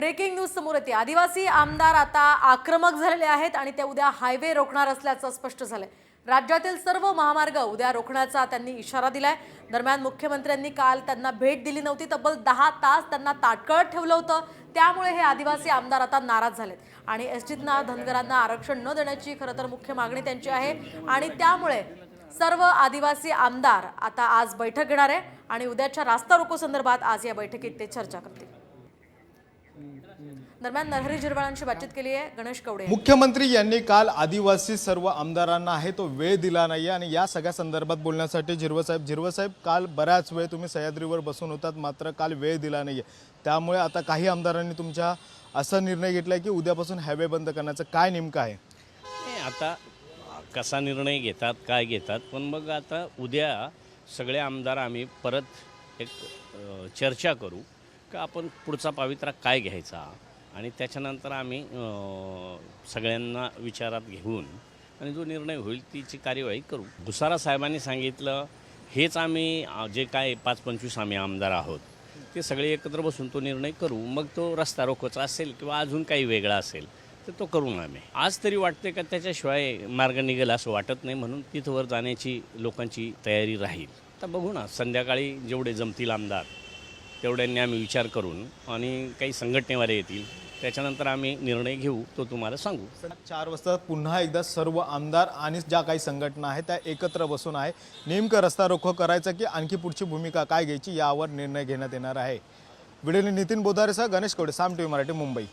Breaking news समोर येते. आदिवासी आमदार आता आक्रमक झालेले आहेत आणि ते उद्या हायवे रोखणार असल्याचं स्पष्ट झालंय. राज्यातील सर्व महामार्ग उद्या रोखण्याचा त्यांनी इशारा दिलाय. दरम्यान मुख्यमंत्र्यांनी काल त्यांना भेट दिली नव्हती तब्बल दहा तास त्यांना ताटकळत ठेवलं होतं. त्यामुळे हे आदिवासी आमदार आता नाराज झालेत. आणि एस टीतना धनगरांना आरक्षण न देण्याची खरं तर मुख्य मागणी त्यांची आहे. आणि त्यामुळे सर्व आदिवासी आमदार आता आज बैठक घेणार आहे आणि उद्याच्या रास्ता रोको संदर्भात आज या बैठकीत ते चर्चा करतील. दरम्यान नरहरी झिरवाळांशी बातचीत केली आहे. गणेश कवडे. मुख्यमंत्री यांनी काल आदिवासी सर्व आमदारांना आहे तो वेळ दिला नाही आणि या सगळ्या संदर्भात बोलण्यासाठी झिरवसाहेब झिरवसाहेब काल बऱ्याच वेळ तुम्ही सह्याद्रीवर बसून होतात मात्र काल वेळ दिला नाही त्यामुळे आता काही आमदारांनी तुमच्या असा निर्णय घेतला की उद्यापासून हायवे बंद करण्याचं काय नेमकं आहे? नाही आता कसा निर्णय घेतात काय घेतात पण मग आता उद्या सगळे आमदार आम्ही परत एक चर्चा करू. का आपण पुढचा पावित्रा काय घ्यायचा? आणि त्याच्यानंतर आम्ही सगळ्यांना विचारात घेऊन आणि जो निर्णय होईल तिची कार्यवाही करू. भुसारा साहेबांनी सांगितलं हेच आम्ही जे काय पाच पंचवीस आम्ही आमदार आहोत ते सगळे एकत्र बसून तो निर्णय करू. मग तो रस्ता रोखोचा असेल किंवा अजून काही वेगळा असेल तर तो करू आम्ही. आज तरी वाटते का त्याच्याशिवाय मार्ग निघेल असं वाटत नाही म्हणून तिथवर जाण्याची लोकांची तयारी राहील. आता बघू ना संध्याकाळी जेवढे जमतील आमदार तेवढ्यांनी आम्ही विचार करून आणि काही संघटनेवाले येतील त्याच्यानंतर आम्ही निर्णय घेऊ तो तुम्हाला सांगू. चार वाजता पुन्हा एकदा सर्व आमदार आणि ज्या काही संघटना आहेत त्या एकत्र बसून आहे. नेमकं रस्ता रोखो करायचा की आणखी पुढची भूमिका काय घ्यायची यावर निर्णय घेण्यात येणार आहे. व्हिडिओ नितीन बोधारेसह गणेश कवडे साम टी मराठी मुंबई.